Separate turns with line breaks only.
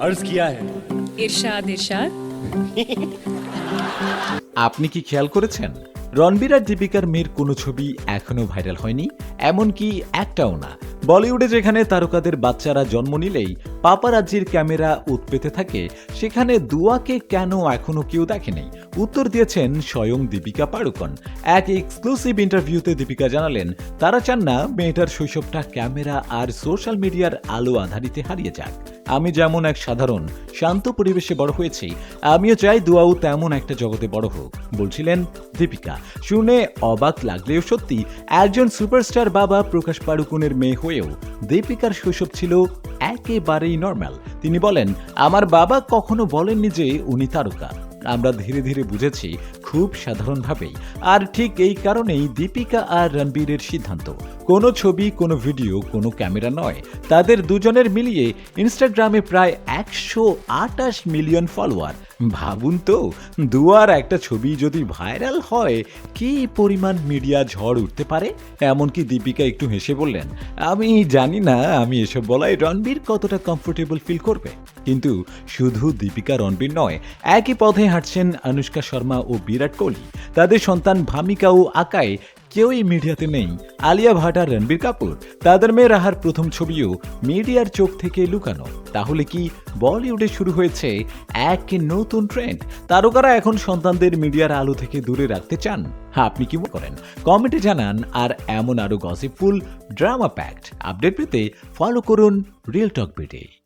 अर्ज किया है
ইরশাদ ইরশাদ
আপনি কি খেয়াল করেছেন রণবীর আর দীপিকার মেয়ের কোনো ছবি এখনো ভাইরাল হয়নি এমনকি একটাও না বলিউডে যেখানে তারকাদের বাচ্চারা জন্ম নিলেই পাপারাজ্জির ক্যামেরা উৎপেতে থাকে, সেখানে দুয়াকে কেন এখনও কেউ দেখেনি? উত্তর দিয়েছেন স্বয়ং দীপিকা পাড়ুকন। এক এক্সক্লুসিভ ইন্টারভিউতে দীপিকা জানালেন, তারা চান না মেয়েটার শৈশবটা ক্যামেরা আর সোশ্যাল মিডিয়ার আলো আধারিতে হারিয়ে যাক। আমি যেমন এক সাধারণ, শান্ত পরিবেশে বড় হয়েছি, আমিও চাই দুয়াও তেমন একটা জগতে বড় হোক, বলছিলেন দীপিকা। শুনে অবাক লাগলেও সত্যি, একজন সুপারস্টার বাবা প্রকাশ পাড়ুকনের মেয়ে হয়েও দীপিকার শৈশব ছিল একেবারেই নর্মাল তিনি বলেন, আমার বাবা কখনো বলেননি যে উনি তারকা। আমরা ধীরে ধীরে বুঝেছি, খুব সাধারণভাবেই। আর ঠিক এই কারণেই দীপিকা আর রণবীরের সিদ্ধান্ত। কোনো ছবি, কোনো ভিডিও, কোনো ক্যামেরা নয়। তাদের দুজনের মিলিয়ে ইনস্টাগ্রামে প্রায় একশো আটাশ মিলিয়ন ফলোয়ার। ভাবুন তো, দুয়ার একটা ছবি যদি ভাইরাল হয়, কি পরিমাণ মিডিয়া ঝড় উঠতে পারে? এমনকি দীপিকা একটু হেসে বললেন, আমি জানি না, আমি এসব বলায় রণবীর কতটা কমফোর্টেবল ফিল করবে? কিন্তু শুধু দীপিকা রণবীর নয়, একই পথে হাঁটছেন অনুষ্কা শর্মা ও বিরাট কোহলি। তাদের সন্তান ভামিকা ও আকায় কেউই মিডিয়াতে নেই। আলিয়া ভাট আর রণবীর কাপুর। তাদের মেয়ে রাহার প্রথম ছবিও মিডিয়ার চোখ থেকে লুকানো। তাহলে কি বলিউডে শুরু হয়েছে এক নতুন ট্রেন্ড? তারকারা এখন সন্তানদের মিডিয়ার আলো থেকে দূরে রাখতে চান। হ্যাঁ আপনি কি মনে করেন? কমেন্টে জানান আর এমন আরও গসিপফুল ড্রামা প্যাক্ট আপডেট পেতে ফলো করুন রিয়েল টক বিডি